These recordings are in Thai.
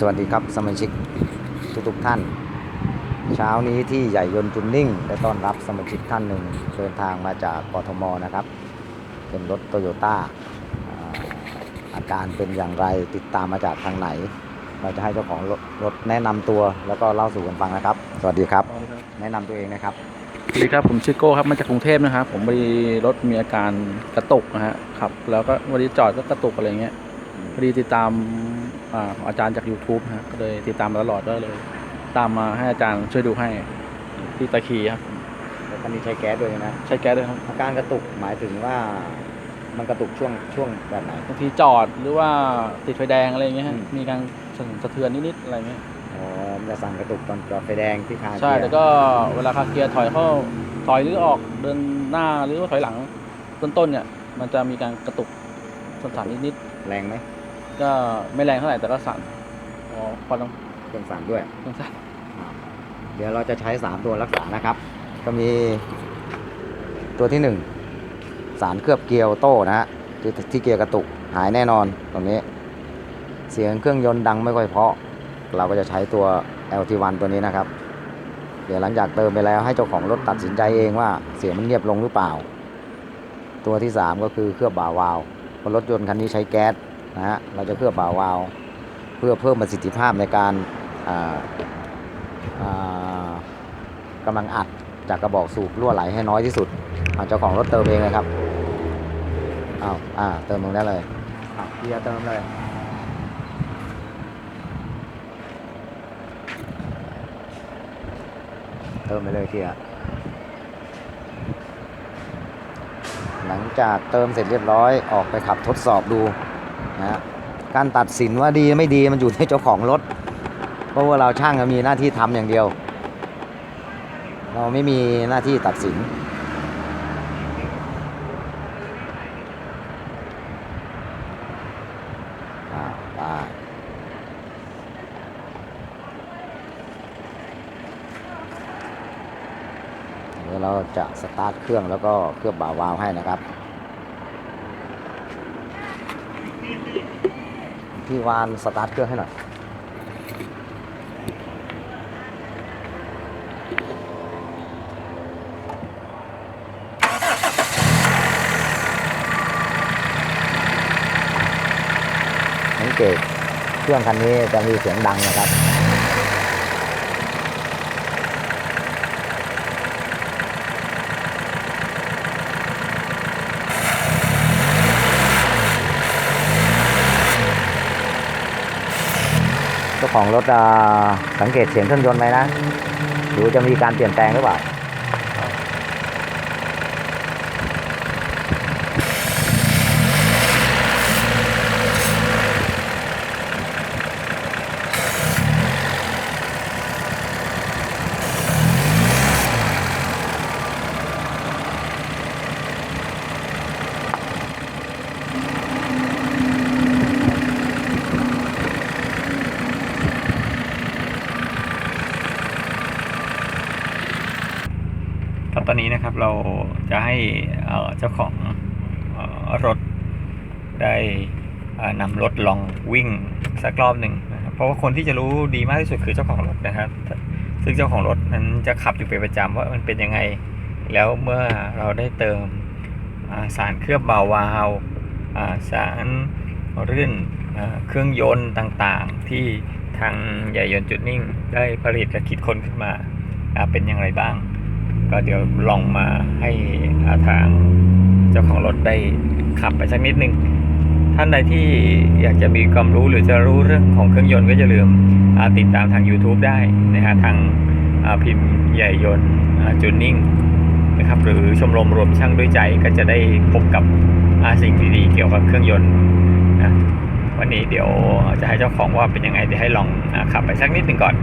สวัสดีครับสมาชิกทุกทุกๆท่าน เช้านี้ที่ใหญ่ยนต์จุนนิ่งได้ต้อนรับสมาชิกท่านหนึ่งเดินทางมาจากกทมนะครับ เป็นรถโตโยต้าอาการเป็นอย่างไรติดตามมาจากทางไหน เราจะให้เจ้าของรถรถแนะนำตัวแล้วก็เล่าสู่กันฟังนะครับ สวัสดีครับ แนะนำตัวเองนะครับสวัสดีครับผมชื่อโก้ครับมาจากกรุงเทพนะครับผมพอดีรถมีอาการกระตุกนะฮะครับแล้วก็วันนี้จอดก็กระตุกอะไรเงี้ยพอดีติดตาม อ่าอาจารย์จาก YouTube นะฮะก็เลยติดตามมาตลอดก็เลย ตามมาให้อาจารย์ช่วยดูให้ที่ตะคีครับแล้วคันนี้ใช้แก๊สด้วยนะใช้แก๊สด้วยครับอาการกระตุกหมายถึงว่ามันกระตุกช่วงช่วงแบบไหนบางทีจอดหรือว่าติดไฟแดงอะไรเงี้ยฮะอืมมีการสั่นสะเทือนนิดๆอะไรเงี้ยอ๋อมันจะสั่นกระตุกตอนจอดไฟแดงที่คาใช่เกียร์แล้วก็เวลาคาเกียร์ถอยเข้าถอยหรือออกเดินหน้าหรือว่าถอยหลังต้นๆเนี่ย มันจะมีการกระตุกสั่นๆนิดๆแรงไหม ก็ไม่แรงเท่าไหร่แต่ก็สั่นอ๋อพอต้องเครื่องสั่นด้วย ต้องสั่นเดี๋ยวเราจะใช้ 3 ตัวรักษานะครับ ก็มีตัวที่ 1 สารเคลือบเกียร์ออโต้นะฮะที่ที่เกียร์กระตุกหายแน่นอนตรงนี้ เสียงเครื่องยนต์ดังไม่ค่อยเพราะ เราก็จะใช้ตัว LT1 ตัวนี้นะครับ เดี๋ยวหลังจากเติมไปแล้วให้เจ้าของรถตัดสินใจเองว่าเสียงมันเงียบลงหรือเปล่า ตัวที่ 3 ก็คือเคลือบบ่าวาล์วเพราะรถยนต์คันนี้ใช้แก๊ส นะฮะเราจะเคลือบบ่าวาล์วเพื่อเพิ่มประสิทธิภาพในการอ่าอ่ากำลังอัดจากกระบอกสูบรั่วไหลให้น้อยที่สุดเอาเจ้าของรถเติมเองเลยครับอ้าวอ่าเติมตรงนี้เลยอ้าวเกียร์เติมเลยเติมไปเลยเกียร์หลังจากเติมเสร็จเรียบร้อยออกไปขับทดสอบดู นะการตัดสินว่าดีไม่ดีมันอยู่ที่เจ้าของรถ เพราะว่าเราช่างมีหน้าที่ทำอย่างเดียว เราไม่มีหน้าที่ตัดสินเราจะสตาร์ทเครื่องแล้วก็เคลือบบ่าวาวให้นะครับ พี่วานสตาร์ทเครื่องให้หน่อย สังเกตเครื่องคันนี้จะมีเสียงดังนะครับ จ้าของรถสังเกตเสียงเครื่องยนต์ไหมนะดูจะมีการเปลี่ยนแปลงหรือเปล่า ครับตอนนี้นะครับเราจะให้เจ้าของรถได้นำรถลองวิ่งสักรอบหนึ่งนะครับเพราะว่าคนที่จะรู้ดีมากที่สุดคือเจ้าของรถนะครับ ซึ่งเจ้าของรถนั้นจะขับอยู่เป็นประจำว่ามันเป็นยังไง แล้วเมื่อเราได้เติมสารเคลือบเบาวาวอ่าสารรื่นเครื่องยนต์ต่างๆ ที่ทางใหญ่ยนต์จุดนิ่งได้ผลิตและคิดค้นขึ้นมาเป็นอย่างไรบ้าง ก็เดี๋ยวลองมาให้อาทางเจ้าของรถได้ขับไปสักนิดนึง ท่านใดที่อยากจะมีความรู้หรือจะรู้เรื่องของเครื่องยนต์ก็อย่าลืมติดตามทาง YouTube ได้นะฮะทางาพิมพ์ใหญ่ยนต์จูนนิ่งนะครับหรือชมรมรวมช่างด้วยใจก็จะได้พบกับสิ่งดีๆ เกี่ยวกับเครื่องยนต์นะวันนี้เดี๋ยวจะให้เจ้าของว่าเป็นยังไงเดี๋ยวให้ลองอขับไปสักนิดหนึ่งก่อน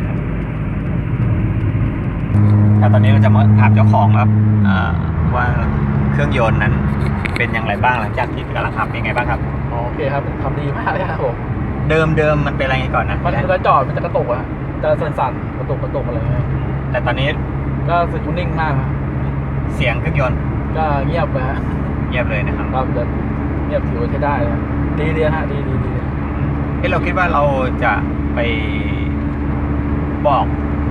ครับครับตอนนี้เราจะมาถามเจ้าของครับอ่าว่าเครื่องยนต์นั้นเป็นอย่างไรบ้างหลังจากที่กำลังขับเป็นไงบ้างครับอ๋อโอเคครับทำดีมากเลยครับผมเดิมเดิมมันเป็นอะไรก่อนนะมันเวลาจอดมันจะกระตุกอะจะสั่นๆกระตุกกระตุกอะไรเงี้ยแต่ตอนนี้ก็รู้สึกว่านิ่งมากครับเสียงเครื่องยนต์ก็เงียบเลยฮะเงียบเลยนะครับครับเดินเงียบถือว่าใช้ได้เลยครับดีดีฮะดีดีดีอืมเอ้เราคิดว่าเราจะไปบอก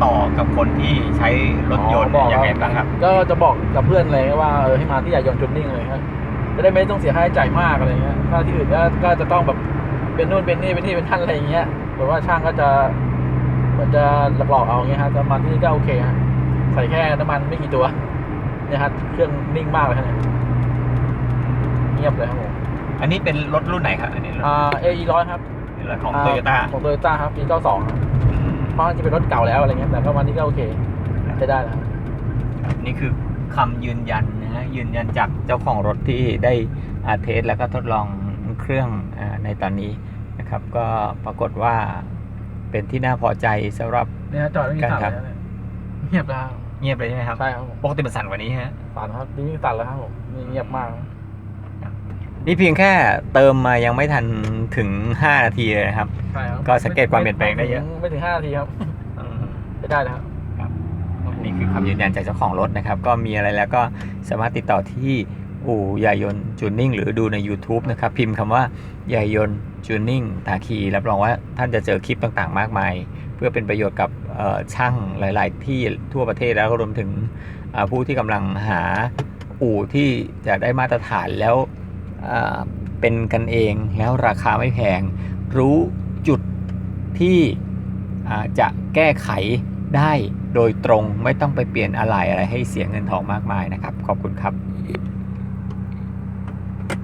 ต่อกับคนที่ใช้รถยนต์บอก ยังไงบ้างครับ ก็จะบอกกับเพื่อนเลยว่าเออให้มาที่ยายนต์จุดนิ่งเลยครับจะได้ไม่ต้องเสียค่าใช้จ่ายมากอะไรเงี้ยถ้าที่อื่นก็ก็จะต้องแบบเป็นนู่นเป็นนี่เป็นนี่เป็นท่านอะไรอย่างเงี้ยแบบว่าช่างก็จะเหมือนจะหลอกๆเอาอย่างเงี้ยฮะแต่มาที่นี่ก็โอเคฮะใส่แค่น้ำมันไม่กี่ตัวเนี่ยฮะเครื่องนิ่งมากเลยฮะเนี่ยเงียบเลยครับผมอันนี้เป็นรถรุ่นไหนครับอันนี้รถอ่าเอไร้อยครับรถของโตโยต้าของโตโยต้าครับปีเก้าสอง เพราะมันจะเป็นรถเก่าแล้วอะไรเงี้ยแต่ก็วันนี้ก็โอเคใช้ได้แล้วนี่คือคำยืนยันนะฮะยืนยันจากเจ้าของรถที่ได้อาเทสแล้วก็ทดลองเครื่องอาในตอนนี้นะครับ ก็ปรากฏว่าเป็นที่น่าพอใจสำหรับเนี่ยฮะจอดไม่มีสั่นการเลยทำนะเนี่ยเงียบแล้วเงียบเลยใช่ไหมครับใช่ครับผมปกติมันสั่นกว่านี้ฮะสั่นครับนี่สั่นแล้วครับผมนี่เงียบมาก นี่เพียงแค่เติมมายังไม่ทันถึง 5 นาทีเลยนะครับ ใช่ครับก็สังเกตความเปลี่ยนแปลงได้เยอะ ไม่ถึงห้านาทีครับใช้ได้แล้วครับนี่คือคำยืนยันจากเจ้าของรถนะครับ ก็มีอะไรแล้วก็สามารถติดต่อที่อู่ยายนจูนนิ่งหรือดูใน YouTube นะครับ พิมพ์คำว่ายายนจูนนิ่งตาคีรับรองว่าท่านจะเจอคลิปต่างๆ มากมาย เพื่อเป็นประโยชน์กับเอ่อช่างหลาย ๆ ที่ทั่วประเทศแล้วก็รวมถึงอ่าผู้ที่กำลังหาอู่ที่จะได้มาตรฐานแล้วอ่า เป็นกันเองแล้วราคาไม่แพง รู้จุดที่จะแก้ไขได้โดยตรงไม่ต้องไปเปลี่ยนอะไรอะไรให้เสียเงินทองมากมายนะครับ ขอบคุณครับ